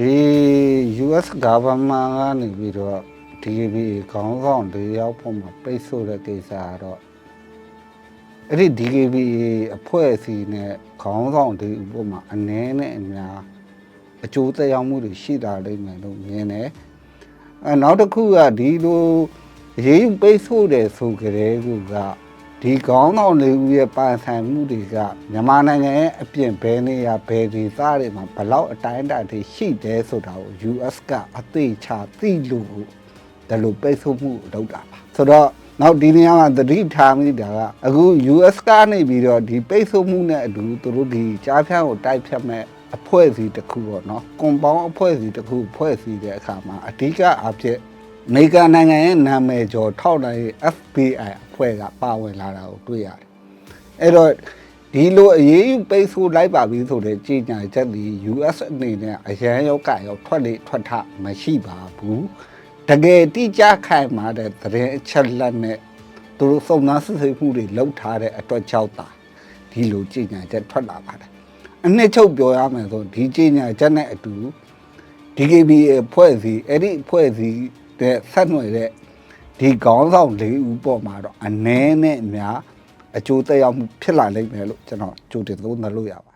ဒီ US government ကနေပြီးတော့ DKBA ခေါင်းဆောင်တွေရောက်ဖို့မှာပိတ်ဆို့တဲ့ကိစ္စကတော့အဲ့ဒီ DKBA အဖွဲ့အစည်းနဲ့ခေါင်းဆောင်တွေဥပမာအနည်းနဲ့အများအကျိုးသက်ရောက်မှုတွေရှိတာလိမ့်မယ်လို့မြင်တယ်အဲနောက်တစ်ခုကဒီလိုရေးယူပိတ်ဆို့တယ်ဆိုကြတဲ့ကူက ဒီခေါင်းဆောင်လေးဦးရဲ့ပိုင်ဆိုင်မှုတွေကမြန်မာနိုင်ငံရဲ့အပြင်ဘယ်နေရာဘယ်ဒေသတွေမှာဘလောက်အတိုင်းအတာတွေရှိတယ်ဆိုတာကို US ကအသေးချာသိလို့ဒါလိုပိတ်ဆို့မှုလုပ်တာပါဆိုတော့နောက်ဒီနေရာမှာသတိထားမိတာကအခု US ကနေပြီးတော့ဒီပိတ်ဆို့မှုနဲ့အတူသူတို့ဒီကြားဖြတ်ကိုတိုက်ဖြတ်မဲ့အဖွဲ့အစည်းတစ်ခုပေါ့နော်ကွန်ပေါင်းအဖွဲ့အစည်းတစ်ခုဖွဲ့စည်းတဲ့အခါမှာအဓိကအဖြစ် အမေရိကန်နိုင်ငံရဲ့နာမည်ကျော်ထောက်နိုင် FBI အဖွဲ့ကပါဝင်လာတာကိုတွေ့ရတယ်အဲ့တော့ဒီလိုအရေးယူပိတ်ဆို့လိုက်ပါပြီဆိုတဲ့ကြေညာချက်ဒီ US အနေနဲ့အရန်ရောက်ကရောထွက်လေထွက်ထမရှိပါဘူးတကယ်တိကျခိုင်မာတဲ့သတင်းအချက်လက်နဲ့သူတို့စုံစမ်းစစ်ဆေးမှုတွေလုပ်ထားတဲ့အတွက်ကြောင့်တာဒီလိုကြေညာချက်ထွက်လာပါတယ်အနှစ်ချုပ်ပြောရမယ်ဆိုဒီကြေညာချက်နဲ့အတူ DKB အဖွဲ့အစည်းအဲ့ဒီအဖွဲ့အစည်း တဲ့ဆက်နွယ်တဲ့ဒီခေါင်းဆောင်၄ဦးပေါ်မှာတော့အ ਨੇ နဲ့အများအကျိုးသက်ရောက်မှုဖြစ်လာလိမ့်မယ်လို့ကျွန်တော်ကြိုတင်သုံးသပ်လို့ရပါတယ်